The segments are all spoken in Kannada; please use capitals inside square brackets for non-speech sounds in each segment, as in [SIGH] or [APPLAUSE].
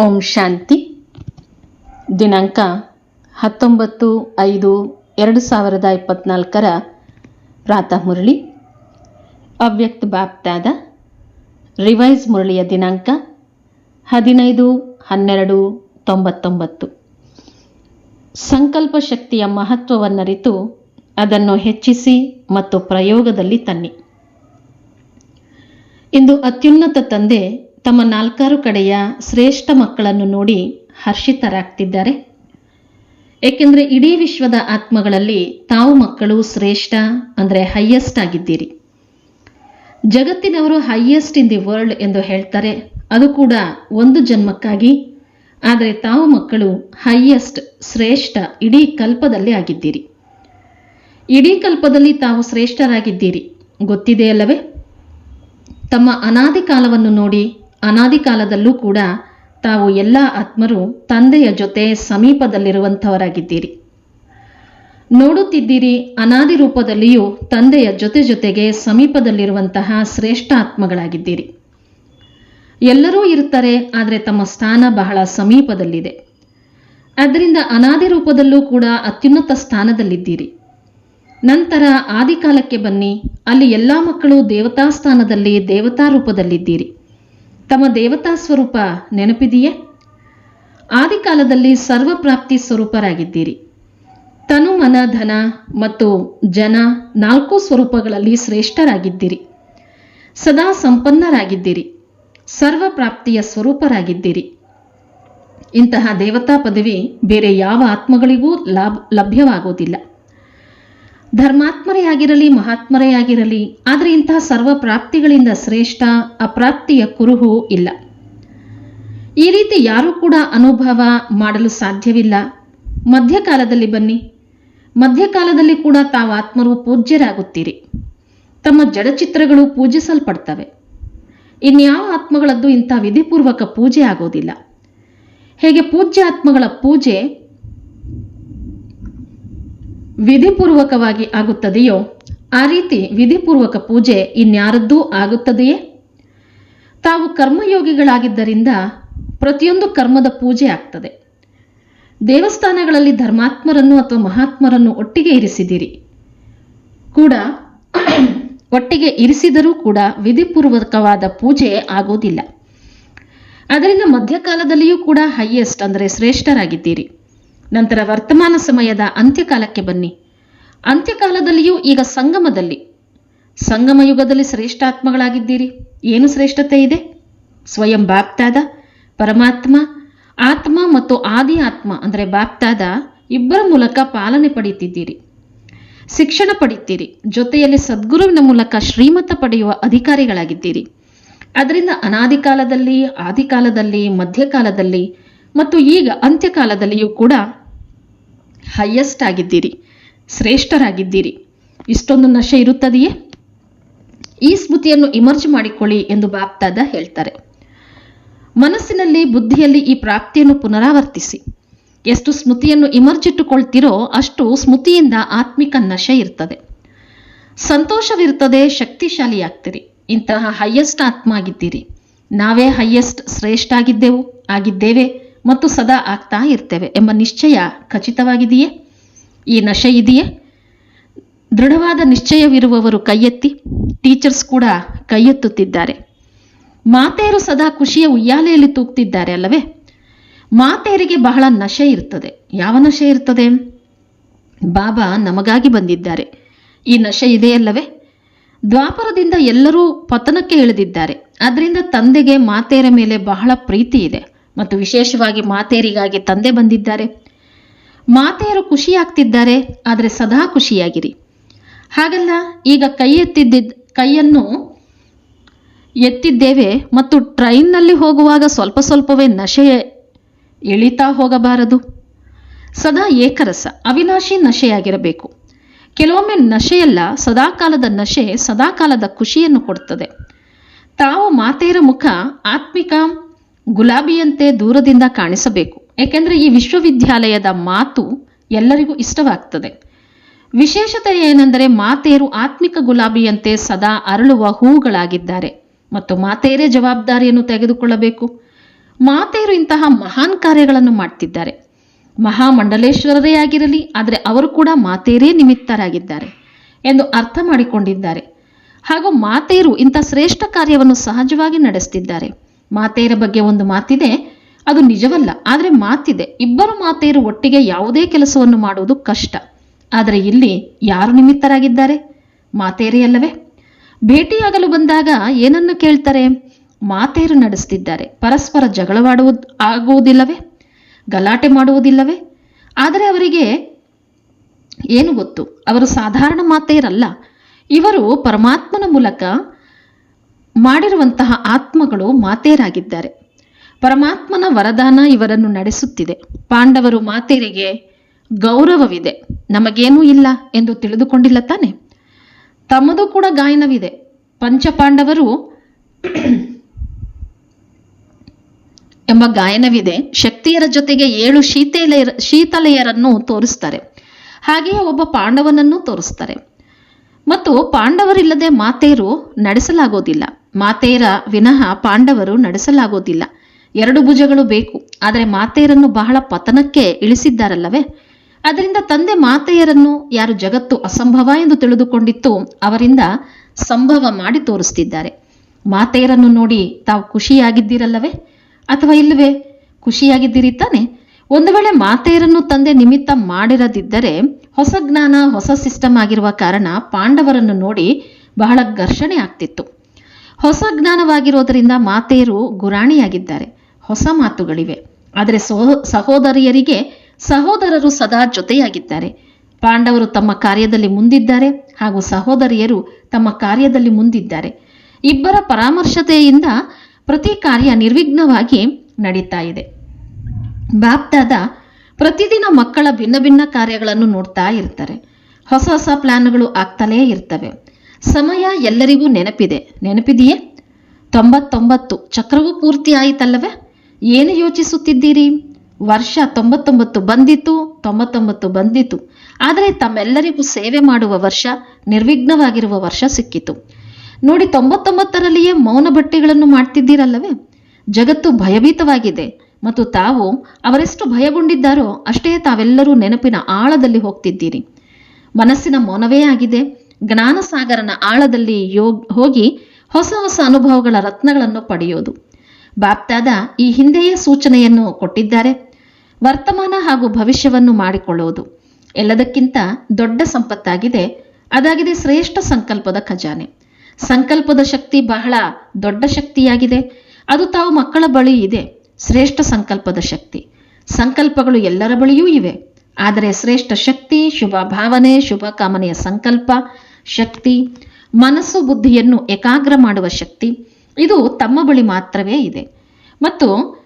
ಓಂ ಶಾಂತಿ. ದಿನಾಂಕ ಹತ್ತೊಂಬತ್ತು ಐದು ಎರಡು ಸಾವಿರದ ಇಪ್ಪತ್ನಾಲ್ಕರ ಪ್ರಾತಃ ಮುರಳಿ. ಅವ್ಯಕ್ತ ಬಾಪ್ತಾದ ರಿವೈಸ್ ಮುರಳಿಯ ದಿನಾಂಕ ಹದಿನೈದು ಹನ್ನೆರಡು ತೊಂಬತ್ತೊಂಬತ್ತು. ಸಂಕಲ್ಪ ಶಕ್ತಿಯ ಮಹತ್ವವನ್ನರಿತು ಅದನ್ನು ಹೆಚ್ಚಿಸಿ ಮತ್ತು ಪ್ರಯೋಗದಲ್ಲಿ ತನ್ನಿ. ಇಂದು ಅತ್ಯುನ್ನತ ತಂದೆ ತಮ್ಮ ನಾಲ್ಕಾರು ಕಡೆಯ ಶ್ರೇಷ್ಠ ಮಕ್ಕಳನ್ನು ನೋಡಿ ಹರ್ಷಿತರಾಗ್ತಿದ್ದಾರೆ. ಏಕೆಂದರೆ ಇಡೀ ವಿಶ್ವದ ಆತ್ಮಗಳಲ್ಲಿ ತಾವು ಮಕ್ಕಳು ಶ್ರೇಷ್ಠ, ಅಂದರೆ ಹೈಯೆಸ್ಟ್ ಆಗಿದ್ದೀರಿ. ಜಗತ್ತಿನವರು ಹೈಯೆಸ್ಟ್ ಇನ್ ದಿ ವರ್ಲ್ಡ್ ಎಂದು ಹೇಳ್ತಾರೆ. ಅದು ಕೂಡ ಒಂದು ಜನ್ಮಕ್ಕಾಗಿ. ಆದರೆ ತಾವು ಮಕ್ಕಳು ಹೈಯೆಸ್ಟ್ ಶ್ರೇಷ್ಠ ಇಡೀ ಕಲ್ಪದಲ್ಲಿ ಆಗಿದ್ದೀರಿ. ಇಡೀ ಕಲ್ಪದಲ್ಲಿ ತಾವು ಶ್ರೇಷ್ಠರಾಗಿದ್ದೀರಿ. ಗೊತ್ತಿದೆಯಲ್ಲವೇ ತಮ್ಮ ಅನಾದಿ ಕಾಲವನ್ನು ನೋಡಿ ಅನಾದಿ ಕಾಲದಲ್ಲೂ ಕೂಡ ತಾವು ಎಲ್ಲ ಆತ್ಮರು ತಂದೆಯ ಜೊತೆ ಸಮೀಪದಲ್ಲಿರುವಂಥವರಾಗಿದ್ದೀರಿ. ನೋಡುತ್ತಿದ್ದೀರಿ, ಅನಾದಿ ರೂಪದಲ್ಲಿಯೂ ತಂದೆಯ ಜೊತೆ ಜೊತೆಗೆ ಸಮೀಪದಲ್ಲಿರುವಂತಹ ಶ್ರೇಷ್ಠ ಆತ್ಮಗಳಾಗಿದ್ದೀರಿ. ಎಲ್ಲರೂ ಇರುತ್ತಾರೆ, ಆದರೆ ತಮ್ಮ ಸ್ಥಾನ ಬಹಳ ಸಮೀಪದಲ್ಲಿದೆ. ಆದ್ದರಿಂದ ಅನಾದಿ ರೂಪದಲ್ಲೂ ಕೂಡ ಅತ್ಯುನ್ನತ ಸ್ಥಾನದಲ್ಲಿದ್ದೀರಿ. ನಂತರ ಆದಿಕಾಲಕ್ಕೆ ಬನ್ನಿ, ಅಲ್ಲಿ ಎಲ್ಲ ಮಕ್ಕಳು ದೇವತಾ ಸ್ಥಾನದಲ್ಲಿ ದೇವತಾ ರೂಪದಲ್ಲಿದ್ದೀರಿ ತಮ್ಮ ದೇವತಾ ಸ್ವರೂಪ ನೆನಪಿದೆಯೇ? ಆದಿಕಾಲದಲ್ಲಿ ಸರ್ವಪ್ರಾಪ್ತಿ ಸ್ವರೂಪರಾಗಿದ್ದೀರಿ. ತನು, ಮನ, ಧನ ಮತ್ತು ಜನ ನಾಲ್ಕು ಸ್ವರೂಪಗಳಲ್ಲಿ ಶ್ರೇಷ್ಠರಾಗಿದ್ದೀರಿ. ಸದಾ ಸಂಪನ್ನರಾಗಿದ್ದೀರಿ. ಸರ್ವಪ್ರಾಪ್ತಿಯ ಸ್ವರೂಪರಾಗಿದ್ದೀರಿ. ಇಂತಹ ದೇವತಾ ಪದವಿ ಬೇರೆ ಯಾವ ಆತ್ಮಗಳಿಗೂ ಲಾಭ ಲಭ್ಯವಾಗುವುದಿಲ್ಲ. ಧರ್ಮಾತ್ಮರೇ ಆಗಿರಲಿ ಮಹಾತ್ಮರೇ ಆಗಿರಲಿ ಆದರೆ ಇಂತಹ ಸರ್ವ ಪ್ರಾಪ್ತಿಗಳಿಂದ ಶ್ರೇಷ್ಠ, ಅಪ್ರಾಪ್ತಿಯ ಕುರುಹು ಇಲ್ಲ. ಈ ರೀತಿ ಯಾರೂ ಕೂಡ ಅನುಭವ ಮಾಡಲು ಸಾಧ್ಯವಿಲ್ಲ. ಮಧ್ಯಕಾಲದಲ್ಲಿ ಬನ್ನಿ. ಮಧ್ಯಕಾಲದಲ್ಲಿ ಕೂಡ ತಾವು ಆತ್ಮರು ಪೂಜ್ಯರಾಗುತ್ತೀರಿ. ತಮ್ಮ ಜಡಚಿತ್ರಗಳು ಪೂಜಿಸಲ್ಪಡ್ತವೆ. ಇನ್ಯಾವ ಆತ್ಮಗಳದ್ದು ಇಂಥ ವಿಧಿಪೂರ್ವಕ ಪೂಜೆ ಆಗೋದಿಲ್ಲ. ಹೇಗೆ ಪೂಜ್ಯ ಆತ್ಮಗಳ ಪೂಜೆ ವಿಧಿಪೂರ್ವಕವಾಗಿ ಆಗುತ್ತದೆಯೋ, ಆ ರೀತಿ ವಿಧಿಪೂರ್ವಕ ಪೂಜೆ ಇನ್ಯಾರದ್ದೂ ಆಗುತ್ತದೆಯೇ? ತಾವು ಕರ್ಮಯೋಗಿಗಳಾಗಿದ್ದರಿಂದ ಪ್ರತಿಯೊಂದು ಕರ್ಮದ ಪೂಜೆ ಆಗ್ತದೆ. ದೇವಸ್ಥಾನಗಳಲ್ಲಿ ಧರ್ಮಾತ್ಮರನ್ನು ಅಥವಾ ಮಹಾತ್ಮರನ್ನು ಒಟ್ಟಿಗೆ ಇರಿಸಿದಿರಿ ಕೂಡ, ಒಟ್ಟಿಗೆ ಇರಿಸಿದರೂ ಕೂಡ ವಿಧಿಪೂರ್ವಕವಾದ ಪೂಜೆ ಆಗೋದಿಲ್ಲ. ಅದರಿಂದ ಮಧ್ಯಕಾಲದಲ್ಲಿಯೂ ಕೂಡ ಹೈಯೆಸ್ಟ್ ಅಂದರೆ ಶ್ರೇಷ್ಠರಾಗಿದ್ದೀರಿ. ನಂತರ ವರ್ತಮಾನ ಸಮಯದ ಅಂತ್ಯಕಾಲಕ್ಕೆ ಬನ್ನಿ. ಅಂತ್ಯಕಾಲದಲ್ಲಿಯೂ ಈಗ ಸಂಗಮದಲ್ಲಿ. ಸಂಗಮ ಯುಗದಲ್ಲಿ ಶ್ರೇಷ್ಠಾತ್ಮಗಳಾಗಿದ್ದೀರಿ. ಏನು ಶ್ರೇಷ್ಠತೆ ಇದೆ? ಸ್ವಯಂ ಬಾಪ್ತಾದ, ಪರಮಾತ್ಮ, ಆತ್ಮ ಮತ್ತು ಆದಿ ಆತ್ಮ, ಅಂದರೆ ಬಾಪ್ತಾದ, ಇಬ್ಬರ ಮೂಲಕ ಪಾಲನೆ ಪಡೆಯುತ್ತಿದ್ದೀರಿ. ಶಿಕ್ಷಣ ಪಡೆಯುತ್ತೀರಿ. ಜೊತೆಯಲ್ಲಿ ಸದ್ಗುರುವಿನ ಮೂಲಕ ಶ್ರೀಮತ ಪಡೆಯುವ ಅಧಿಕಾರಿಗಳಾಗಿದ್ದೀರಿ. ಅದರಿಂದ ಅನಾದಿಕಾಲದಲ್ಲಿ, ಆದಿಕಾಲದಲ್ಲಿ, ಮಧ್ಯಕಾಲದಲ್ಲಿ ಮತ್ತು ಈಗ ಅಂತ್ಯಕಾಲದಲ್ಲಿಯೂ ಕೂಡ ಹೈಯೆಸ್ಟ್ ಆಗಿದ್ದೀರಿ ಶ್ರೇಷ್ಠರಾಗಿದ್ದೀರಿ. ಇಷ್ಟೊಂದು ನಶೆ ಇರುತ್ತದೆಯೇ? ಈ ಸ್ಮೃತಿಯನ್ನು ಇಮರ್ಜ್ ಮಾಡಿಕೊಳ್ಳಿ ಎಂದು ಬಾಪ್ತಾದ ಹೇಳ್ತಾರೆ. ಮನಸ್ಸಿನಲ್ಲಿ, ಬುದ್ಧಿಯಲ್ಲಿ ಈ ಪ್ರಾಪ್ತಿಯನ್ನು ಪುನರಾವರ್ತಿಸಿ. ಎಷ್ಟು ಸ್ಮೃತಿಯನ್ನು ಇಮರ್ಜಿಟ್ಟುಕೊಳ್ತೀರೋ ಅಷ್ಟು ಸ್ಮೃತಿಯಿಂದ ಆತ್ಮಿಕ ನಶೆ ಇರ್ತದೆ. ಸಂತೋಷವಿರ್ತದೆ ಶಕ್ತಿಶಾಲಿಯಾಗ್ತೀರಿ. ಇಂತಹ ಹೈಯೆಸ್ಟ್ ಆತ್ಮ ಆಗಿದ್ದೀರಿ ನಾವೇ ಹೈಯೆಸ್ಟ್ ಶ್ರೇಷ್ಠ ಆಗಿದ್ದೆವು ಆಗಿದ್ದೇವೆ. ಮತ್ತು ಸದಾ ಆಗ್ತಾ ಇರ್ತೇವೆ ಎಂಬ ನಿಶ್ಚಯ ಖಚಿತವಾಗಿದೆಯೇ? ಈ ನಶೆ ಇದೆಯೇ? ದೃಢವಾದ ನಿಶ್ಚಯವಿರುವವರು ಕೈಯೆತ್ತಿ, ಟೀಚರ್ಸ್ ಕೂಡ ಕೈಯೆತ್ತುತ್ತಿದ್ದಾರೆ. ಮಾತೆಯರು ಸದಾ ಖುಷಿಯ ಉಯ್ಯಾಲೆಯಲ್ಲಿ ತೂಗ್ತಿದ್ದಾರೆ ಅಲ್ಲವೇ? ಮಾತೆಯರಿಗೆ ಬಹಳ ನಶೆ ಇರ್ತದೆ. ಯಾವ ನಶೆ ಇರ್ತದೆ? ಬಾಬಾ ನಮಗಾಗಿ ಬಂದಿದ್ದಾರೆ. ಈ ನಶೆ ಇದೆಯಲ್ಲವೇ ದ್ವಾಪರದಿಂದ ಎಲ್ಲರೂ ಪತನಕ್ಕೆ ಇಳಿದಿದ್ದಾರೆ. ಅದರಿಂದ ತಂದೆಗೆ ಮಾತೆಯರ ಮೇಲೆ ಬಹಳ ಪ್ರೀತಿ ಇದೆ. ಮತ್ತು ವಿಶೇಷವಾಗಿ ಮಾತೆಯರಿಗಾಗಿ ತಂದೆ ಬಂದಿದ್ದಾರೆ. ಮಾತೆಯರು ಖುಷಿಯಾಗ್ತಿದ್ದಾರೆ, ಆದರೆ ಸದಾ ಖುಷಿಯಾಗಿರಿ. ಹಾಗಲ್ಲ ಈಗ ಕೈ ಎತ್ತಿದ್ದ ಕೈಯನ್ನು ಎತ್ತಿದ್ದೇವೆ ಮತ್ತು ಟ್ರೈನ್ನಲ್ಲಿ ಹೋಗುವಾಗ ಸ್ವಲ್ಪ ಸ್ವಲ್ಪವೇ ನಶೆ ಇಳಿತಾ ಹೋಗಬಾರದು. ಸದಾ ಏಕರಸ, ಅವಿನಾಶಿ ನಶೆಯಾಗಿರಬೇಕು. ಕೆಲವೊಮ್ಮೆ ನಶೆಯಲ್ಲ, ಸದಾಕಾಲದ ನಶೆ ಸದಾಕಾಲದ ಖುಷಿಯನ್ನು ಕೊಡುತ್ತದೆ ತಾವು ಮಾತೆಯರ ಮುಖ ಆತ್ಮಿಕ ಗುಲಾಬಿಯಂತೆ ದೂರದಿಂದ ಕಾಣಿಸಬೇಕು. ಏಕೆಂದರೆ ಈ ವಿಶ್ವವಿದ್ಯಾಲಯದ ಮಾತು ಎಲ್ಲರಿಗೂ ಇಷ್ಟವಾಗ್ತದೆ. ವಿಶೇಷತೆ ಏನೆಂದರೆ ಮಾತೆಯರು ಆತ್ಮಿಕ ಗುಲಾಬಿಯಂತೆ ಸದಾ ಅರಳುವ ಹೂವುಗಳಾಗಿದ್ದಾರೆ ಮತ್ತು ಮಾತೆಯರೇ ಜವಾಬ್ದಾರಿಯನ್ನು ತೆಗೆದುಕೊಳ್ಳಬೇಕು. ಮಾತೆಯರು ಇಂತಹ ಮಹಾನ್ ಕಾರ್ಯಗಳನ್ನು ಮಾಡ್ತಿದ್ದಾರೆ. ಮಹಾಮಂಡಲೇಶ್ವರರೇ ಆಗಿರಲಿ, ಆದರೆ ಅವರು ಕೂಡ ಮಾತೆಯರೇ ನಿಮಿತ್ತರಾಗಿದ್ದಾರೆ ಎಂದು ಅರ್ಥ ಮಾಡಿಕೊಂಡಿದ್ದಾರೆ. ಹಾಗೂ ಮಾತೆಯರು ಇಂಥ ಶ್ರೇಷ್ಠ ಕಾರ್ಯವನ್ನು ಸಹಜವಾಗಿ ನಡೆಸ್ತಿದ್ದಾರೆ. ಮಾತೆಯರ ಬಗ್ಗೆ ಒಂದು ಮಾತಿದೆ, ಅದು ನಿಜವಲ್ಲ, ಆದರೆ ಮಾತಿದೆ. ಇಬ್ಬರು ಮಾತೆಯರು ಒಟ್ಟಿಗೆ ಯಾವುದೇ ಕೆಲಸವನ್ನು ಮಾಡುವುದು ಕಷ್ಟ. ಆದರೆ ಇಲ್ಲಿ ಯಾರು ನಿಮಿತ್ತರಾಗಿದ್ದಾರೆ? ಮಾತೆಯರೇ ಅಲ್ಲವೇ? ಭೇಟಿಯಾಗಲು ಬಂದಾಗ ಏನನ್ನು ಕೇಳ್ತಾರೆ? ಮಾತೆಯರು ನಡೆಸ್ತಿದ್ದಾರೆ. ಪರಸ್ಪರ ಜಗಳವಾಡುವುದು ಆಗುವುದಿಲ್ಲವೇ? ಗಲಾಟೆ ಮಾಡುವುದಿಲ್ಲವೇ? ಆದರೆ ಅವರಿಗೆ ಏನು ಗೊತ್ತು? ಅವರು ಸಾಧಾರಣ ಮಾತೆಯರಲ್ಲ. ಇವರು ಪರಮಾತ್ಮನ ಮೂಲಕ ಮಾಡಿರುವಂತಹ ಆತ್ಮಗಳು ಮಾತೇರಾಗಿದ್ದಾರೆ ಪರಮಾತ್ಮನ ವರದಾನ ಇವರನ್ನು ನಡೆಸುತ್ತಿದೆ. ಪಾಂಡವರು ಮಾತೆರಿಗೆ ಗೌರವವಿದೆ. ನಮಗೇನೂ ಇಲ್ಲ ಎಂದು ತಿಳಿದುಕೊಂಡಿಲ್ಲ ತಾನೆ? ತಮ್ಮದು ಕೂಡ ಗಾಯನವಿದೆ. ಪಂಚಪಾಂಡವರು [CLEARS THROAT] ಎಂಬ ಗಾಯನವಿದೆ. ಶಕ್ತಿಯರ ಜೊತೆಗೆ ಏಳು ಶೀತಲೆಯರ, ಶೀತಲೆಯರನ್ನು ತೋರಿಸ್ತಾರೆ. ಹಾಗೆಯೇ ಒಬ್ಬ ಪಾಂಡವನನ್ನು ತೋರಿಸ್ತಾರೆ. ಮತ್ತು ಪಾಂಡವರಿಲ್ಲದೆ ಮಾತೇರು ನಡೆಸಲಾಗೋದಿಲ್ಲ. ಮಾತೆಯರ ವಿನಃ ಪಾಂಡವರು ನಡೆಸಲಾಗೋದಿಲ್ಲ. ಎರಡು ಭುಜಗಳು ಬೇಕು. ಆದರೆ ಮಾತೆಯರನ್ನು ಬಹಳ ಪತನಕ್ಕೆ ಇಳಿಸಿದ್ದಾರಲ್ಲವೇ? ಅದರಿಂದ ತಂದೆ ಮಾತೆಯರನ್ನು ಯಾರು ಜಗತ್ತು ಅಸಂಭವ ಎಂದು ತಿಳಿದುಕೊಂಡಿತ್ತು ಅವರಿಂದ ಸಂಭವ ಮಾಡಿ ತೋರಿಸ್ತಿದ್ದಾರೆ. ಮಾತೆಯರನ್ನು ನೋಡಿ ತಾವು ಖುಷಿಯಾಗಿದ್ದೀರಲ್ಲವೇ? ಅಥವಾ ಇಲ್ಲವೇ? ಖುಷಿಯಾಗಿದ್ದೀರಿ ತಾನೆ? ಒಂದು ವೇಳೆ ಮಾತೆಯರನ್ನು ತಂದೆ ನಿಮಿತ್ತ ಮಾಡಿರದಿದ್ದರೆ ಹೊಸ ಜ್ಞಾನ, ಹೊಸ ಸಿಸ್ಟಮ್ ಆಗಿರುವ ಕಾರಣ ಪಾಂಡವರನ್ನು ನೋಡಿ ಬಹಳ ಘರ್ಷಣೆ ಆಗ್ತಿತ್ತು. ಹೊಸ ಜ್ಞಾನವಾಗಿರೋದರಿಂದ ಮಾತೆಯರು ಗುರಾಣಿಯಾಗಿದ್ದಾರೆ. ಹೊಸ ಮಾತುಗಳಿವೆ. ಆದರೆ ಸಹೋದರಿಯರಿಗೆ ಸಹೋದರರು ಸದಾ ಜೊತೆಯಾಗಿದ್ದಾರೆ. ಪಾಂಡವರು ತಮ್ಮ ಕಾರ್ಯದಲ್ಲಿ ಮುಂದಿದ್ದಾರೆ ಹಾಗೂ ಸಹೋದರಿಯರು ತಮ್ಮ ಕಾರ್ಯದಲ್ಲಿ ಮುಂದಿದ್ದಾರೆ. ಇಬ್ಬರ ಪರಾಮರ್ಶತೆಯಿಂದ ಪ್ರತಿ ಕಾರ್ಯ ನಿರ್ವಿಘ್ನವಾಗಿ ನಡೀತಾ ಇದೆ. ಬಾಪ್ದಾದ ಪ್ರತಿದಿನ ಮಕ್ಕಳ ಭಿನ್ನ ಭಿನ್ನ ಕಾರ್ಯಗಳನ್ನು ನೋಡ್ತಾ ಇರ್ತಾರೆ. ಹೊಸ ಹೊಸ ಪ್ಲಾನ್ಗಳು ಆಗ್ತಲೇ ಇರ್ತವೆ. ಸಮಯ ಎಲ್ಲರಿಗೂ ನೆನಪಿದೆ. ನೆನಪಿದೆಯೇ? ತೊಂಬತ್ತೊಂಬತ್ತು. ಚಕ್ರವೂ ಪೂರ್ತಿ ಆಯಿತಲ್ಲವೇ? ಏನು ಯೋಚಿಸುತ್ತಿದ್ದೀರಿ? ವರ್ಷ ತೊಂಬತ್ತೊಂಬತ್ತು ಬಂದಿತು ತೊಂಬತ್ತೊಂಬತ್ತು ಬಂದಿತು ಆದರೆ ತಮ್ಮೆಲ್ಲರಿಗೂ ಸೇವೆ ಮಾಡುವ ವರ್ಷ, ನಿರ್ವಿಘ್ನವಾಗಿರುವ ವರ್ಷ ಸಿಕ್ಕಿತು. ನೋಡಿ, ತೊಂಬತ್ತೊಂಬತ್ತರಲ್ಲಿಯೇ ಮೌನ ಬಟ್ಟೆಗಳನ್ನು ಮಾಡ್ತಿದ್ದೀರಲ್ಲವೇ? ಜಗತ್ತು ಭಯಭೀತವಾಗಿದೆ. ಮತ್ತು ತಾವು ಅವರೆಷ್ಟು ಭಯಗೊಂಡಿದ್ದಾರೋ, ಅಷ್ಟೇ ತಾವೆಲ್ಲರೂ ನೆನಪಿನ ಆಳದಲ್ಲಿ ಹೋಗ್ತಿದ್ದೀರಿ. ಮನಸ್ಸಿನ ಮೌನವೇ ಆಗಿದೆ. ಜ್ಞಾನಸಾಗರನ ಆಳದಲ್ಲಿ ಯೋಗ್ ಹೋಗಿ ಹೊಸ ಹೊಸ ಅನುಭವಗಳ ರತ್ನಗಳನ್ನು ಪಡೆಯೋದು. ಬಾಪ್ತಾದ ಈ ಹಿಂದೆಯೇ ಸೂಚನೆಯನ್ನು ಕೊಟ್ಟಿದ್ದಾರೆ. ವರ್ತಮಾನ ಹಾಗೂ ಭವಿಷ್ಯವನ್ನು ಮಾಡಿಕೊಳ್ಳುವುದು ಎಲ್ಲದಕ್ಕಿಂತ ದೊಡ್ಡ ಸಂಪತ್ತಾಗಿದೆ. ಅದಾಗಿದೆ ಶ್ರೇಷ್ಠ ಸಂಕಲ್ಪದ ಖಜಾನೆ. ಸಂಕಲ್ಪದ ಶಕ್ತಿ ಬಹಳ ದೊಡ್ಡ ಶಕ್ತಿಯಾಗಿದೆ. ಅದು ತಾವು ಮಕ್ಕಳ ಬಳಿ ಇದೆ. ಶ್ರೇಷ್ಠ ಸಂಕಲ್ಪದ ಶಕ್ತಿ. ಸಂಕಲ್ಪಗಳು ಎಲ್ಲರ ಬಳಿಯೂ ಇವೆ. ಆದರೆ ಶ್ರೇಷ್ಠ ಶಕ್ತಿ, ಶುಭ ಭಾವನೆ, ಶುಭ ಕಾಮನೆಯ ಸಂಕಲ್ಪ ಶಕ್ತಿ, ಮನಸ್ಸು ಬುದ್ಧಿಯನ್ನು ಏಕಾಗ್ರ ಮಾಡುವ ಶಕ್ತಿ, ಇದು ತಮ್ಮ ಬಳಿ ಮಾತ್ರವೇ ಇದೆ. ಮತ್ತು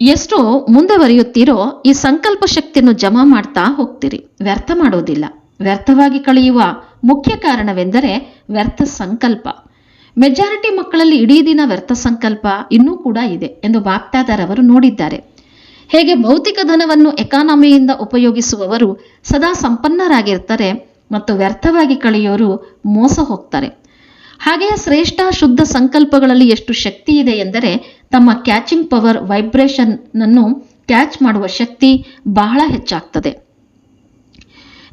ಎಷ್ಟು ಮುಂದೆ ಬರೆಯುತ್ತೀರೋ ಈ ಸಂಕಲ್ಪ ಶಕ್ತಿಯನ್ನು ಜಮಾ ಮಾಡ್ತಾ ಹೋಗ್ತೀರಿ. ವ್ಯರ್ಥ ಮಾಡೋದಿಲ್ಲ. ವ್ಯರ್ಥವಾಗಿ ಕಳೆಯುವ ಮುಖ್ಯ ಕಾರಣವೆಂದರೆ ವ್ಯರ್ಥ ಸಂಕಲ್ಪ. ಮೆಜಾರಿಟಿ ಮಕ್ಕಳಲ್ಲಿ ಇಡೀ ದಿನ ವ್ಯರ್ಥ ಸಂಕಲ್ಪ ಇನ್ನೂ ಕೂಡ ಇದೆ ಎಂದು ಬಾಪ್ತಾದಾರವರು ನೋಡಿದ್ದಾರೆ. ಹೇಗೆ ಭೌತಿಕ ಧನವನ್ನು ಎಕಾನಮಿಯಿಂದ ಉಪಯೋಗಿಸುವವರು ಸದಾ ಸಂಪನ್ನರಾಗಿರ್ತಾರೆ ಮತ್ತು ವ್ಯರ್ಥವಾಗಿ ಕಳೆಯೋರು ಮೋಸ ಹೋಗ್ತಾರೆ. ಹಾಗೆಯೇ ಶ್ರೇಷ್ಠ ಶುದ್ಧ ಸಂಕಲ್ಪಗಳಲ್ಲಿ ಎಷ್ಟು ಶಕ್ತಿ ಇದೆ ಎಂದರೆ ತಮ್ಮ ಕ್ಯಾಚಿಂಗ್ ಪವರ್ ವೈಬ್ರೇಷನ್ ಅನ್ನು ಕ್ಯಾಚ್ ಮಾಡುವ ಶಕ್ತಿ ಬಹಳ ಹೆಚ್ಚಾಗ್ತದೆ.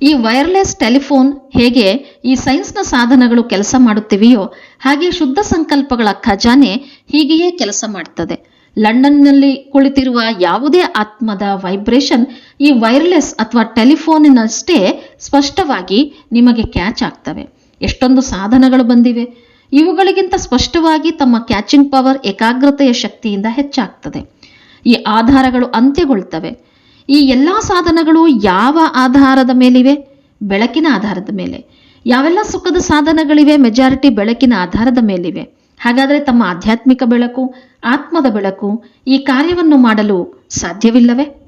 ಈ ವೈರ್ಲೆಸ್ ಟೆಲಿಫೋನ್ ಹೇಗೆ ಈ ಸೈನ್ಸ್ನ ಸಾಧನಗಳು ಕೆಲಸ ಮಾಡುತ್ತಿವೆಯೋ ಹಾಗೆ ಶುದ್ಧ ಸಂಕಲ್ಪಗಳ ಖಜಾನೆ ಹೀಗೆಯೇ ಕೆಲಸ ಮಾಡ್ತದೆ. ಲಂಡನ್ನಲ್ಲಿ ಕುಳಿತಿರುವ ಯಾವುದೇ ಆತ್ಮದ ವೈಬ್ರೇಷನ್ ಈ ವೈರ್ಲೆಸ್ ಅಥವಾ ಟೆಲಿಫೋನಿನಷ್ಟೇ ಸ್ಪಷ್ಟವಾಗಿ ನಿಮಗೆ ಕ್ಯಾಚ್ ಆಗ್ತವೆ. ಎಷ್ಟೊಂದು ಸಾಧನಗಳು ಬಂದಿವೆ. ಇವುಗಳಿಗಿಂತ ಸ್ಪಷ್ಟವಾಗಿ ತಮ್ಮ ಕ್ಯಾಚಿಂಗ್ ಪವರ್ ಏಕಾಗ್ರತೆಯ ಶಕ್ತಿಯಿಂದ ಹೆಚ್ಚಾಗ್ತದೆ. ಈ ಆಧಾರಗಳು ಅಂತ್ಯಗೊಳ್ತವೆ. ಈ ಎಲ್ಲ ಸಾಧನಗಳು ಯಾವ ಆಧಾರದ ಮೇಲಿವೆ? ಬೆಳಕಿನ ಆಧಾರದ ಮೇಲೆ. ಯಾವೆಲ್ಲ ಸುಖದ ಸಾಧನಗಳಿವೆ? ಮೆಜಾರಿಟಿ ಬೆಳಕಿನ ಆಧಾರದ ಮೇಲಿವೆ. ಹಾಗಾದರೆ ತಮ್ಮ ಆಧ್ಯಾತ್ಮಿಕ ಬೆಳಕು, ಆತ್ಮದ ಬೆಳಕು ಈ ಕಾರ್ಯವನ್ನು ಮಾಡಲು ಸಾಧ್ಯವಿಲ್ಲವೇ?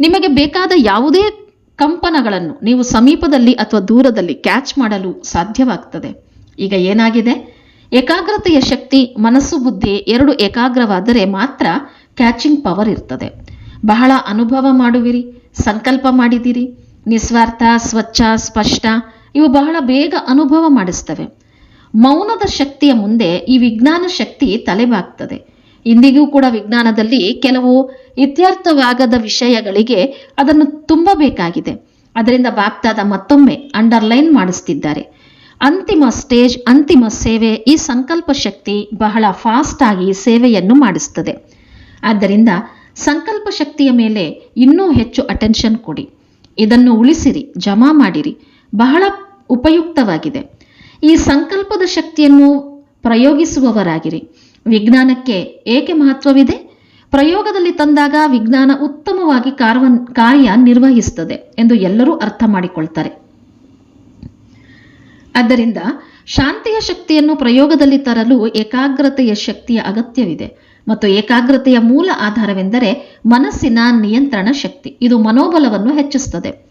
ನಿಮಗೆ ಬೇಕಾದ ಯಾವುದೇ ಕಂಪನಗಳನ್ನು ನೀವು ಸಮೀಪದಲ್ಲಿ ಅಥವಾ ದೂರದಲ್ಲಿ ಕ್ಯಾಚ್ ಮಾಡಲು ಸಾಧ್ಯವಾಗ್ತದೆ. ಈಗ ಏನಾಗಿದೆ? ಏಕಾಗ್ರತೆಯ ಶಕ್ತಿ, ಮನಸ್ಸು ಬುದ್ಧಿ ಎರಡು ಏಕಾಗ್ರವಾದರೆ ಮಾತ್ರ ಕ್ಯಾಚಿಂಗ್ ಪವರ್ ಇರ್ತದೆ. ಬಹಳ ಅನುಭವ ಮಾಡುವಿರಿ, ಸಂಕಲ್ಪ ಮಾಡಿದಿರಿ, ನಿಸ್ವಾರ್ಥ, ಸ್ವಚ್ಛ, ಸ್ಪಷ್ಟ, ಇವು ಬಹಳ ಬೇಗ ಅನುಭವ ಮಾಡಿಸ್ತವೆ. ಮೌನದ ಶಕ್ತಿಯ ಮುಂದೆ ಈ ವಿಜ್ಞಾನ ಶಕ್ತಿ ತಲೆಬಾಗ್ತದೆ. ಇಂದಿಗೂ ಕೂಡ ವಿಜ್ಞಾನದಲ್ಲಿ ಕೆಲವು ಇತ್ಯರ್ಥವಾಗದ ವಿಷಯಗಳಿಗೆ ಅದನ್ನು ತುಂಬಬೇಕಾಗಿದೆ. ಅದರಿಂದ ಬಾಪ್ತಾದ ಮತ್ತೊಮ್ಮೆ ಅಂಡರ್ಲೈನ್ ಮಾಡಿಸ್ತಿದ್ದಾರೆ. ಅಂತಿಮ ಸ್ಟೇಜ್, ಅಂತಿಮ ಸೇವೆ ಈ ಸಂಕಲ್ಪ ಶಕ್ತಿ ಬಹಳ ಫಾಸ್ಟ್ ಆಗಿ ಸೇವೆಯನ್ನು ಮಾಡಿಸ್ತದೆ. ಆದ್ದರಿಂದ ಸಂಕಲ್ಪ ಶಕ್ತಿಯ ಮೇಲೆ ಇನ್ನೂ ಹೆಚ್ಚು ಅಟೆನ್ಷನ್ ಕೊಡಿ. ಇದನ್ನು ಉಳಿಸಿರಿ, ಜಮಾ ಮಾಡಿರಿ. ಬಹಳ ಉಪಯುಕ್ತವಾಗಿದೆ. ಈ ಸಂಕಲ್ಪದ ಶಕ್ತಿಯನ್ನು ಪ್ರಯೋಗಿಸುವವರಾಗಿರಿ. ವಿಜ್ಞಾನಕ್ಕೆ ಏಕೆ ಮಹತ್ವವಿದೆ? ಪ್ರಯೋಗದಲ್ಲಿ ತಂದಾಗ ವಿಜ್ಞಾನ ಉತ್ತಮವಾಗಿ ಕಾರ್ಯ ನಿರ್ವಹಿಸುತ್ತದೆ ಎಂದು ಎಲ್ಲರೂ ಅರ್ಥ ಮಾಡಿಕೊಳ್ತಾರೆ. ಆದ್ದರಿಂದ ಶಾಂತಿಯ ಶಕ್ತಿಯನ್ನು ಪ್ರಯೋಗದಲ್ಲಿ ತರಲು ಏಕಾಗ್ರತೆಯ ಶಕ್ತಿಯ ಅಗತ್ಯವಿದೆ ಮತ್ತು ಏಕಾಗ್ರತೆಯ ಮೂಲ ಆಧಾರವೆಂದರೆ ಮನಸ್ಸಿನ ನಿಯಂತ್ರಣ ಶಕ್ತಿ. ಇದು ಮನೋಬಲವನ್ನು ಹೆಚ್ಚಿಸುತ್ತದೆ.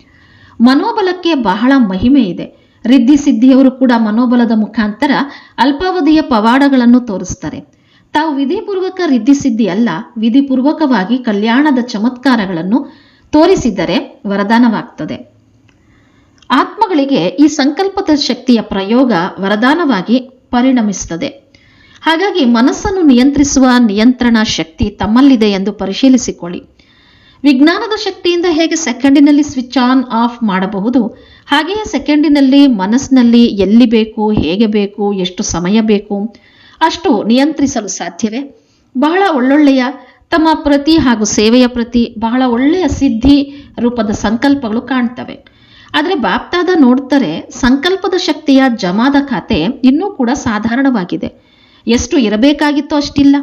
ಮನೋಬಲಕ್ಕೆ ಬಹಳ ಮಹಿಮೆ ಇದೆ ರಿದ್ಧಿ ಸಿದ್ಧಿಯವರು ಕೂಡ ಮನೋಬಲದ ಮುಖಾಂತರ ಅಲ್ಪಾವಧಿಯ ಪವಾಡಗಳನ್ನು ತೋರಿಸ್ತಾರೆ ತಾವು ವಿಧಿಪೂರ್ವಕ ರಿದ್ಧಿ ಸಿದ್ಧಿ ಅಲ್ಲ, ವಿಧಿಪೂರ್ವಕವಾಗಿ ಕಲ್ಯಾಣದ ಚಮತ್ಕಾರಗಳನ್ನು ತೋರಿಸಿದರೆ ವರದಾನವಾಗ್ತದೆ. ಆತ್ಮಗಳಿಗೆ ಈ ಸಂಕಲ್ಪದ ಶಕ್ತಿಯ ಪ್ರಯೋಗ ವರದಾನವಾಗಿ ಪರಿಣಮಿಸುತ್ತದೆ. ಹಾಗಾಗಿ ಮನಸ್ಸನ್ನು ನಿಯಂತ್ರಿಸುವ ನಿಯಂತ್ರಣ ಶಕ್ತಿ ತಮ್ಮಲ್ಲಿದೆ ಎಂದು ಪರಿಶೀಲಿಸಿಕೊಳ್ಳಿ. ವಿಜ್ಞಾನದ ಶಕ್ತಿಯಿಂದ ಹೇಗೆ ಸೆಕೆಂಡಿನಲ್ಲಿ ಸ್ವಿಚ್ ಆನ್, ಆಫ್ ಮಾಡಬಹುದು? ಹಾಗೆಯೇ ಸೆಕೆಂಡಿನಲ್ಲಿ ಮನಸ್ಸಿನಲ್ಲಿ ಎಲ್ಲಿ ಬೇಕು, ಹೇಗೆ ಬೇಕು, ಎಷ್ಟು ಸಮಯ ಬೇಕು, ಅಷ್ಟು ನಿಯಂತ್ರಿಸಲು ಸಾಧ್ಯವೇ? ಬಹಳ ಒಳ್ಳೊಳ್ಳೆಯ ತಮ್ಮ ಪ್ರತಿ ಹಾಗೂ ಸೇವೆಯ ಪ್ರತಿ ಬಹಳ ಒಳ್ಳೆಯ ಸಿದ್ಧಿ ರೂಪದ ಸಂಕಲ್ಪಗಳು ಕಾಣ್ತವೆ. ಆದರೆ ಬಾಪ್ತಾದ ನೋಡ್ತಾರೆ, ಸಂಕಲ್ಪದ ಶಕ್ತಿಯ ಜಮಾದ ಖಾತೆ ಇನ್ನೂ ಕೂಡ ಸಾಧಾರಣವಾಗಿದೆ. ಎಷ್ಟು ಇರಬೇಕಾಗಿತ್ತೋ ಅಷ್ಟಿಲ್ಲ.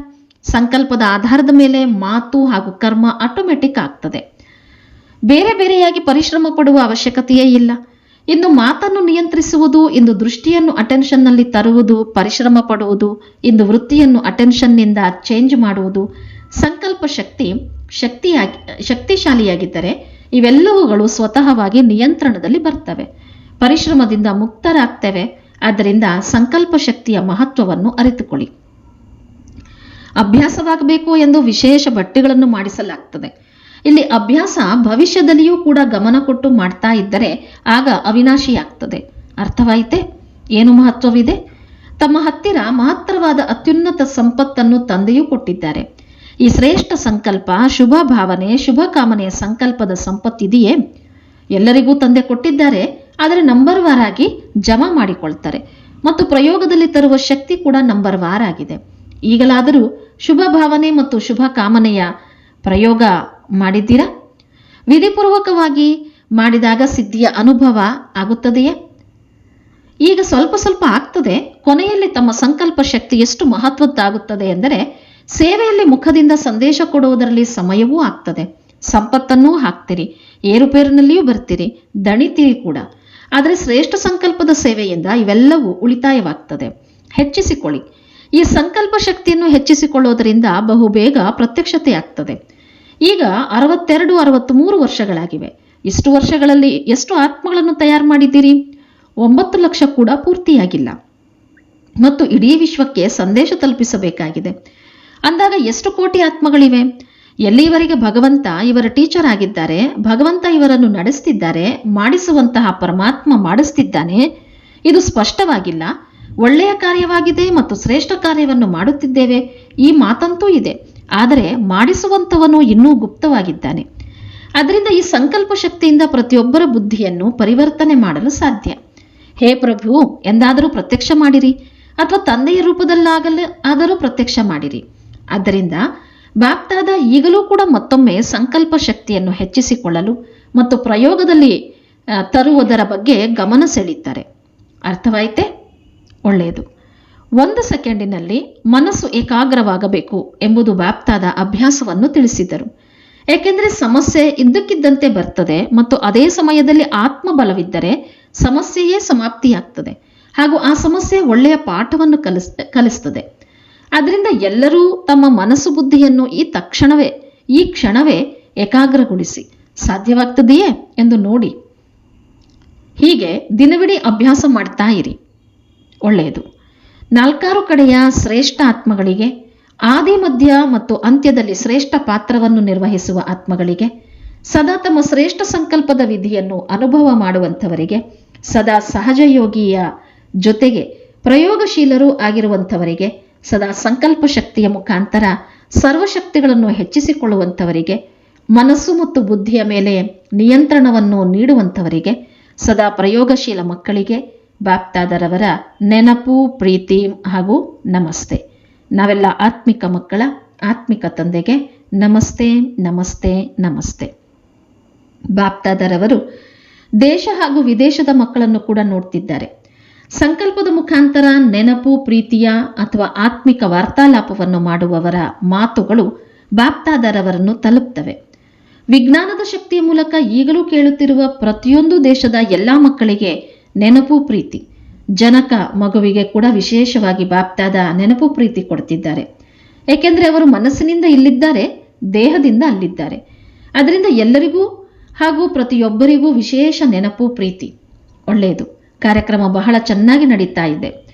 ಸಂಕಲ್ಪದ ಆಧಾರದ ಮೇಲೆ ಮಾತು ಹಾಗೂ ಕರ್ಮ ಆಟೋಮೆಟಿಕ್ ಆಗ್ತದೆ. ಬೇರೆ ಬೇರೆಯಾಗಿ ಪರಿಶ್ರಮ ಪಡುವ ಅವಶ್ಯಕತೆಯೇ ಇಲ್ಲ. ಇನ್ನು ಮಾತನ್ನು ನಿಯಂತ್ರಿಸುವುದು ಇಂದು ದೃಷ್ಟಿಯನ್ನು ಅಟೆನ್ಷನ್ನಲ್ಲಿ ತರುವುದು, ಪರಿಶ್ರಮ ಪಡುವುದು ಇಂದು ವೃತ್ತಿಯನ್ನು ಅಟೆನ್ಷನ್ನಿಂದ ಚೇಂಜ್ ಮಾಡುವುದು, ಸಂಕಲ್ಪ ಶಕ್ತಿ ಶಕ್ತಿಯಾಗಿ, ಶಕ್ತಿಶಾಲಿಯಾಗಿದ್ದರೆ ಇವೆಲ್ಲವುಗಳು ಸ್ವತಃವಾಗಿ ನಿಯಂತ್ರಣದಲ್ಲಿ ಬರ್ತವೆ. ಪರಿಶ್ರಮದಿಂದ ಮುಕ್ತರಾಗ್ತವೆ. ಆದ್ದರಿಂದ ಸಂಕಲ್ಪ ಶಕ್ತಿಯ ಮಹತ್ವವನ್ನು ಅರಿತುಕೊಳ್ಳಿ. ಅಭ್ಯಾಸವಾಗಬೇಕು ಎಂದು ವಿಶೇಷ ಬಟ್ಟೆಗಳನ್ನು ಮಾಡಿಸಲಾಗ್ತದೆ. ಇಲ್ಲಿ ಅಭ್ಯಾಸ ಭವಿಷ್ಯದಲ್ಲಿಯೂ ಕೂಡ ಗಮನ ಕೊಟ್ಟು ಮಾಡ್ತಾ ಇದ್ದರೆ ಆಗ ಅವಿನಾಶಿಯಾಗ್ತದೆ. ಅರ್ಥವಾಯಿತೆ? ಏನು ಮಹತ್ವವಿದೆ? ತಮ್ಮ ಹತ್ತಿರ ಮಹತ್ತರವಾದ ಅತ್ಯುನ್ನತ ಸಂಪತ್ತನ್ನು ತಂದೆಯೂ ಕೊಟ್ಟಿದ್ದಾರೆ. ಈ ಶ್ರೇಷ್ಠ ಸಂಕಲ್ಪ, ಶುಭ ಭಾವನೆ, ಶುಭ ಕಾಮನೆಯ ಸಂಕಲ್ಪದ ಸಂಪತ್ತಿದೆಯೇ? ಎಲ್ಲರಿಗೂ ತಂದೆ ಕೊಟ್ಟಿದ್ದಾರೆ, ಆದರೆ ನಂಬರ್ ವಾರ್ ಆಗಿ ಜಮಾ ಮಾಡಿಕೊಳ್ತಾರೆ. ಮತ್ತು ಪ್ರಯೋಗದಲ್ಲಿ ತರುವ ಶಕ್ತಿ ಕೂಡ ನಂಬರ್ ವಾರ್ ಆಗಿದೆ. ಈಗಲಾದರೂ ಶುಭ ಭಾವನೆ ಮತ್ತು ಶುಭ ಕಾಮನೆಯ ಪ್ರಯೋಗ ಮಾಡಿದ್ದೀರಾ? ವಿಧಿಪೂರ್ವಕವಾಗಿ ಮಾಡಿದಾಗ ಸಿದ್ಧಿಯ ಅನುಭವ ಆಗುತ್ತದೆಯೇ? ಈಗ ಸ್ವಲ್ಪ ಸ್ವಲ್ಪ ಆಗ್ತದೆ. ಕೊನೆಯಲ್ಲಿ ತಮ್ಮ ಸಂಕಲ್ಪ ಶಕ್ತಿ ಎಷ್ಟು ಮಹತ್ವದ್ದಾಗುತ್ತದೆ ಎಂದರೆ ಸೇವೆಯಲ್ಲಿ ಮುಖದಿಂದ ಸಂದೇಶ ಕೊಡುವುದರಲ್ಲಿ ಸಮಯವೂ ಆಗ್ತದೆ. ಸಂಪತ್ತನ್ನೂ ಹಾಕ್ತೀರಿ. ಏರುಪೇರಿನಲ್ಲಿಯೂ ಬರ್ತೀರಿ. ದಣಿತೀರಿ ಕೂಡ. ಆದರೆ ಶ್ರೇಷ್ಠ ಸಂಕಲ್ಪದ ಸೇವೆಯಿಂದ ಇವೆಲ್ಲವೂ ಉಳಿತಾಯವಾಗ್ತದೆ. ಹೆಚ್ಚಿಸಿಕೊಳ್ಳಿ. ಈ ಸಂಕಲ್ಪ ಶಕ್ತಿಯನ್ನು ಹೆಚ್ಚಿಸಿಕೊಳ್ಳೋದರಿಂದ ಬಹುಬೇಗ ಪ್ರತ್ಯಕ್ಷತೆ ಆಗ್ತದೆ ಈಗ ಅರವತ್ತೆರಡು ಅರವತ್ತ್ಮೂರು ವರ್ಷಗಳಾಗಿವೆ. ಇಷ್ಟು ವರ್ಷಗಳಲ್ಲಿ ಎಷ್ಟು ಆತ್ಮಗಳನ್ನು ತಯಾರು ಮಾಡಿದ್ದೀರಿ? ಒಂಬತ್ತು ಲಕ್ಷ ಕೂಡ ಪೂರ್ತಿಯಾಗಿಲ್ಲ. ಮತ್ತು ಇಡೀ ವಿಶ್ವಕ್ಕೆ ಸಂದೇಶ ತಲುಪಿಸಬೇಕಾಗಿದೆ. ಅಂದಾಗ ಎಷ್ಟು ಕೋಟಿ ಆತ್ಮಗಳಿವೆ? ಎಲ್ಲಿಯವರೆಗೆ ಭಗವಂತ ಇವರ ಟೀಚರ್ ಆಗಿದ್ದಾರೆ, ಭಗವಂತ ಇವರನ್ನು ನಡೆಸ್ತಿದ್ದಾರೆ, ಮಾಡಿಸುವಂತಹ ಪರಮಾತ್ಮ ಮಾಡಿಸ್ತಿದ್ದಾನೆ? ಇದು ಸ್ಪಷ್ಟವಾಗಿಲ್ಲ. ಒಳ್ಳೆಯ ಕಾರ್ಯವಾಗಿದೆ ಮತ್ತು ಶ್ರೇಷ್ಠ ಕಾರ್ಯವನ್ನು ಮಾಡುತ್ತಿದ್ದೇವೆ. ಈ ಮಾತಂತೂ ಇದೆ. ಆದರೆ ಮಾಡಿಸುವಂತವನು ಇನ್ನೂ ಗುಪ್ತವಾಗಿದ್ದಾನೆ. ಅದರಿಂದ ಈ ಸಂಕಲ್ಪ ಶಕ್ತಿಯಿಂದ ಪ್ರತಿಯೊಬ್ಬರ ಬುದ್ಧಿಯನ್ನು ಪರಿವರ್ತನೆ ಮಾಡಲು ಸಾಧ್ಯ. ಹೇ ಪ್ರಭು, ಎಂದಾದರೂ ಪ್ರತ್ಯಕ್ಷ ಮಾಡಿರಿ, ಅಥವಾ ತಂದೆಯ ರೂಪದಲ್ಲಾಗಲು ಆದರೂ ಪ್ರತ್ಯಕ್ಷ ಮಾಡಿರಿ. ಆದ್ದರಿಂದ ಬಾಪ್ತಾದ ಈಗಲೂ ಕೂಡ ಮತ್ತೊಮ್ಮೆ ಸಂಕಲ್ಪ ಶಕ್ತಿಯನ್ನು ಹೆಚ್ಚಿಸಿಕೊಳ್ಳಲು ಮತ್ತು ಪ್ರಯೋಗದಲ್ಲಿ ತರುವುದರ ಬಗ್ಗೆ ಗಮನ ಸೆಳೀತಾರೆ ಅರ್ಥವಾಯಿತೆ? ಒಳ್ಳೆಯದು. ಒಂದು ಸೆಕೆಂಡಿನಲ್ಲಿ ಮನಸ್ಸು ಏಕಾಗ್ರವಾಗಬೇಕು ಎಂಬುದು ವ್ಯಾಪ್ತಾದ ಅಭ್ಯಾಸವನ್ನು ತಿಳಿಸಿದರು. ಏಕೆಂದರೆ ಸಮಸ್ಯೆ ಇದ್ದಕ್ಕಿದ್ದಂತೆ ಬರ್ತದೆ ಮತ್ತು ಅದೇ ಸಮಯದಲ್ಲಿ ಆತ್ಮಬಲವಿದ್ದರೆ ಸಮಸ್ಯೆಯೇ ಸಮಾಪ್ತಿಯಾಗ್ತದೆ ಹಾಗೂ ಆ ಸಮಸ್ಯೆ ಒಳ್ಳೆಯ ಪಾಠವನ್ನು ಕಲಿಸ್, ಕಲಿಸ್ತದೆ. ಅದರಿಂದ ಎಲ್ಲರೂ ತಮ್ಮ ಮನಸ್ಸು ಬುದ್ಧಿಯನ್ನು ಈ ತಕ್ಷಣವೇ, ಈ ಕ್ಷಣವೇ ಏಕಾಗ್ರಗೊಳಿಸಿ. ಸಾಧ್ಯವಾಗ್ತದೆಯೇ ಎಂದು ನೋಡಿ. ಹೀಗೆ ದಿನವಿಡೀ ಅಭ್ಯಾಸ ಮಾಡ್ತಾ ಇರಿ. ಒಳ್ಳೆಯದು. ನಾಲ್ಕಾರು ಕಡೆಯ ಶ್ರೇಷ್ಠ ಆತ್ಮಗಳಿಗೆ, ಆದಿ, ಮಧ್ಯ ಮತ್ತು ಅಂತ್ಯದಲ್ಲಿ ಶ್ರೇಷ್ಠ ಪಾತ್ರವನ್ನು ನಿರ್ವಹಿಸುವ ಆತ್ಮಗಳಿಗೆ, ಸದಾ ತಮ್ಮ ಶ್ರೇಷ್ಠ ಸಂಕಲ್ಪದ ವಿಧಿಯನ್ನು ಅನುಭವ ಮಾಡುವಂಥವರಿಗೆ, ಸದಾ ಸಹಜಯೋಗಿಯ ಜೊತೆಗೆ ಪ್ರಯೋಗಶೀಲರೂ ಆಗಿರುವಂಥವರಿಗೆ, ಸದಾ ಸಂಕಲ್ಪ ಶಕ್ತಿಯ ಮುಖಾಂತರ ಸರ್ವಶಕ್ತಿಗಳನ್ನು ಹೆಚ್ಚಿಸಿಕೊಳ್ಳುವಂಥವರಿಗೆ, ಮನಸ್ಸು ಮತ್ತು ಬುದ್ಧಿಯ ಮೇಲೆ ನಿಯಂತ್ರಣವನ್ನು ನೀಡುವಂಥವರಿಗೆ, ಸದಾ ಪ್ರಯೋಗಶೀಲ ಮಕ್ಕಳಿಗೆ ಬಾಪ್ತಾದರವರ ನೆನಪು, ಪ್ರೀತಿ ಹಾಗೂ ನಮಸ್ತೆ. ನಾವೆಲ್ಲ ಆತ್ಮಿಕ ಮಕ್ಕಳ, ಆತ್ಮಿಕ ತಂದೆಗೆ ನಮಸ್ತೆ ನಮಸ್ತೆ ನಮಸ್ತೆ. ಬಾಪ್ತಾದರವರು ದೇಶ ಹಾಗೂ ವಿದೇಶದ ಮಕ್ಕಳನ್ನು ಕೂಡ ನೋಡ್ತಿದ್ದಾರೆ. ಸಂಕಲ್ಪದ ಮುಖಾಂತರ ನೆನಪು, ಪ್ರೀತಿಯ ಅಥವಾ ಆತ್ಮಿಕ ವಾರ್ತಾಲಾಪವನ್ನು ಮಾಡುವವರ ಮಾತುಗಳು ಬಾಪ್ತಾದರವರನ್ನು ತಲುಪ್ತವೆ. ವಿಜ್ಞಾನದ ಶಕ್ತಿಯ ಮೂಲಕ ಈಗಲೂ ಕೇಳುತ್ತಿರುವ ಪ್ರತಿಯೊಂದು ದೇಶದ ಎಲ್ಲ ಮಕ್ಕಳಿಗೆ ನೆನಪು ಪ್ರೀತಿ. ಜನಕ ಮಗುವಿಗೆ ಕೂಡ ವಿಶೇಷವಾಗಿ ಬಾಪ್ತಾದ ನೆನಪು ಪ್ರೀತಿ ಕೊಡ್ತಿದ್ದಾರೆ. ಏಕೆಂದರೆ ಅವರು ಮನಸ್ಸಿನಿಂದ ಇಲ್ಲಿದ್ದಾರೆ, ದೇಹದಿಂದ ಅಲ್ಲಿದ್ದಾರೆ. ಅದರಿಂದ ಎಲ್ಲರಿಗೂ ಹಾಗೂ ಪ್ರತಿಯೊಬ್ಬರಿಗೂ ವಿಶೇಷ ನೆನಪು ಪ್ರೀತಿ. ಒಳ್ಳೆಯದು. ಕಾರ್ಯಕ್ರಮ ಬಹಳ ಚೆನ್ನಾಗಿ ನಡೀತಾ ಇದೆ.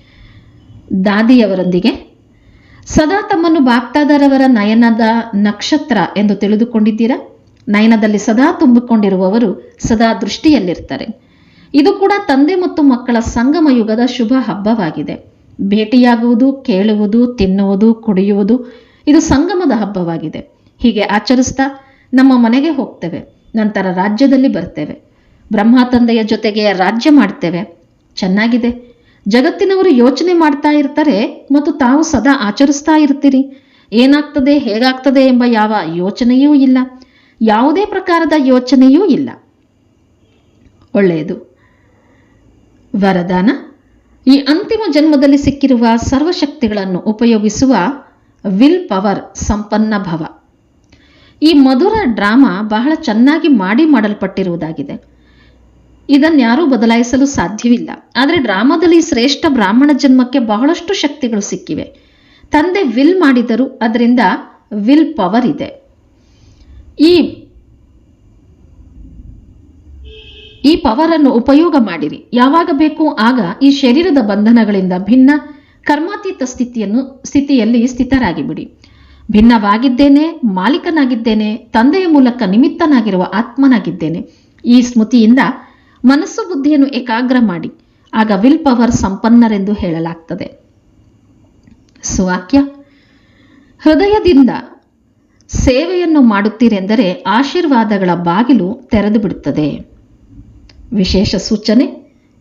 ದಾದಿಯವರೊಂದಿಗೆ. ಸದಾ ತಮ್ಮನ್ನು ಬಾಪ್ತಾದರವರ ನಯನದ ನಕ್ಷತ್ರ ಎಂದು ತಿಳಿದುಕೊಂಡಿದ್ದೀರಾ? ನಯನದಲ್ಲಿ ಸದಾ ತುಂಬಿಕೊಂಡಿರುವವರು ಸದಾ ದೃಷ್ಟಿಯಲ್ಲಿರ್ತಾರೆ. ಇದು ಕೂಡ ತಂದೆ ಮತ್ತು ಮಕ್ಕಳ ಸಂಗಮ ಯುಗದ ಶುಭ ಹಬ್ಬವಾಗಿದೆ. ಭೇಟಿಯಾಗುವುದು, ಕೇಳುವುದು, ತಿನ್ನುವುದು, ಕುಡಿಯುವುದು ಇದು ಸಂಗಮದ ಹಬ್ಬವಾಗಿದೆ. ಹೀಗೆ ಆಚರಿಸ್ತಾ ನಮ್ಮ ಮನೆಗೆ ಹೋಗ್ತೇವೆ. ನಂತರ ರಾಜ್ಯದಲ್ಲಿ ಬರ್ತೇವೆ. ಬ್ರಹ್ಮ ತಂದೆಯ ಜೊತೆಗೆ ರಾಜ್ಯ ಮಾಡ್ತೇವೆ. ಚೆನ್ನಾಗಿದೆ. ಜಗತ್ತಿನವರು ಯೋಚನೆ ಮಾಡ್ತಾ ಇರ್ತಾರೆ ಮತ್ತು ತಾವು ಸದಾ ಆಚರಿಸ್ತಾ ಇರ್ತೀರಿ. ಏನಾಗ್ತದೆ, ಹೇಗಾಗ್ತದೆ ಎಂಬ ಯಾವ ಯೋಚನೆಯೂ ಇಲ್ಲ. ಯಾವುದೇ ಪ್ರಕಾರದ ಯೋಚನೆಯೂ ಇಲ್ಲ. ಒಳ್ಳೆಯದು. ವರದಾನ. ಈ ಅಂತಿಮ ಜನ್ಮದಲ್ಲಿ ಸಿಕ್ಕಿರುವ ಸರ್ವಶಕ್ತಿಗಳನ್ನು ಉಪಯೋಗಿಸುವ ವಿಲ್ ಪವರ್ ಸಂಪನ್ನ ಭವ. ಈ ಮಧುರ ಡ್ರಾಮಾ ಬಹಳ ಚೆನ್ನಾಗಿ ಮಾಡಿ ಮಾಡಲ್ಪಟ್ಟಿರುವುದಾಗಿದೆ. ಇದನ್ಯಾರೂ ಬದಲಾಯಿಸಲು ಸಾಧ್ಯವಿಲ್ಲ. ಆದರೆ ಡ್ರಾಮಾದಲ್ಲಿ ಶ್ರೇಷ್ಠ ಬ್ರಾಹ್ಮಣ ಜನ್ಮಕ್ಕೆ ಬಹಳಷ್ಟು ಶಕ್ತಿಗಳು ಸಿಕ್ಕಿವೆ. ತಂದೆ ವಿಲ್ ಮಾಡಿದರು ಅದರಿಂದ ವಿಲ್ ಪವರ್ ಇದೆ. ಈ ಈ ಪವರ್ ಅನ್ನು ಉಪಯೋಗ ಮಾಡಿರಿ. ಯಾವಾಗ ಬೇಕು ಆಗ ಈ ಶರೀರದ ಬಂಧನಗಳಿಂದ ಭಿನ್ನ ಕರ್ಮಾತೀತ ಸ್ಥಿತಿಯನ್ನು, ಸ್ಥಿತಿಯಲ್ಲಿ ಸ್ಥಿತರಾಗಿ ಬಿಡಿ ಭಿನ್ನವಾಗಿದ್ದೇನೆ, ಮಾಲೀಕನಾಗಿದ್ದೇನೆ, ತಂದೆಯ ಮೂಲಕ ನಿಮಿತ್ತನಾಗಿರುವ ಆತ್ಮನಾಗಿದ್ದೇನೆ. ಈ ಸ್ಮೃತಿಯಿಂದ ಮನಸ್ಸು ಬುದ್ಧಿಯನ್ನು ಏಕಾಗ್ರ ಮಾಡಿ. ಆಗ ವಿಲ್ ಪವರ್ ಸಂಪನ್ನರೆಂದು ಹೇಳಲಾಗ್ತದೆ. ಸುವಾಕ್ಯ. ಹೃದಯದಿಂದ ಸೇವೆಯನ್ನು ಮಾಡುತ್ತೀರೆಂದರೆ ಆಶೀರ್ವಾದಗಳ ಬಾಗಿಲು ತೆರೆದು ಬಿಡುತ್ತದೆ ವಿಶೇಷ ಸೂಚನೆ.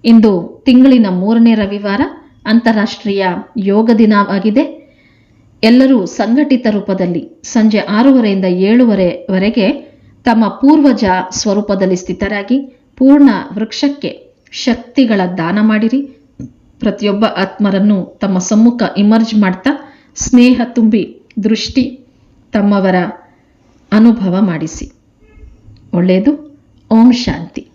ಇಂದು ತಿಂಗಳಿನ ಮೂರನೇ ರವಿವಾರ ಅಂತಾರಾಷ್ಟ್ರೀಯ ಯೋಗ ದಿನವಾಗಿದೆ. ಎಲ್ಲರೂ ಸಂಘಟಿತ ರೂಪದಲ್ಲಿ ಸಂಜೆ ಆರೂವರೆಯಿಂದ ಏಳುವರೆವರೆಗೆ ತಮ್ಮ ಪೂರ್ವಜ ಸ್ವರೂಪದಲ್ಲಿ ಸ್ಥಿತರಾಗಿ ಪೂರ್ಣ ವೃಕ್ಷಕ್ಕೆ ಶಕ್ತಿಗಳ ದಾನ ಮಾಡಿರಿ. ಪ್ರತಿಯೊಬ್ಬ ಆತ್ಮರನ್ನು ತಮ್ಮ ಸಮ್ಮುಖ ಇಮರ್ಜ್ ಮಾಡ್ತಾ ಸ್ನೇಹ ತುಂಬಿ ದೃಷ್ಟಿ ತಮ್ಮವರ ಅನುಭವ ಮಾಡಿಸಿ. ಒಳ್ಳೆಯದು. ಓಂ ಶಾಂತಿ.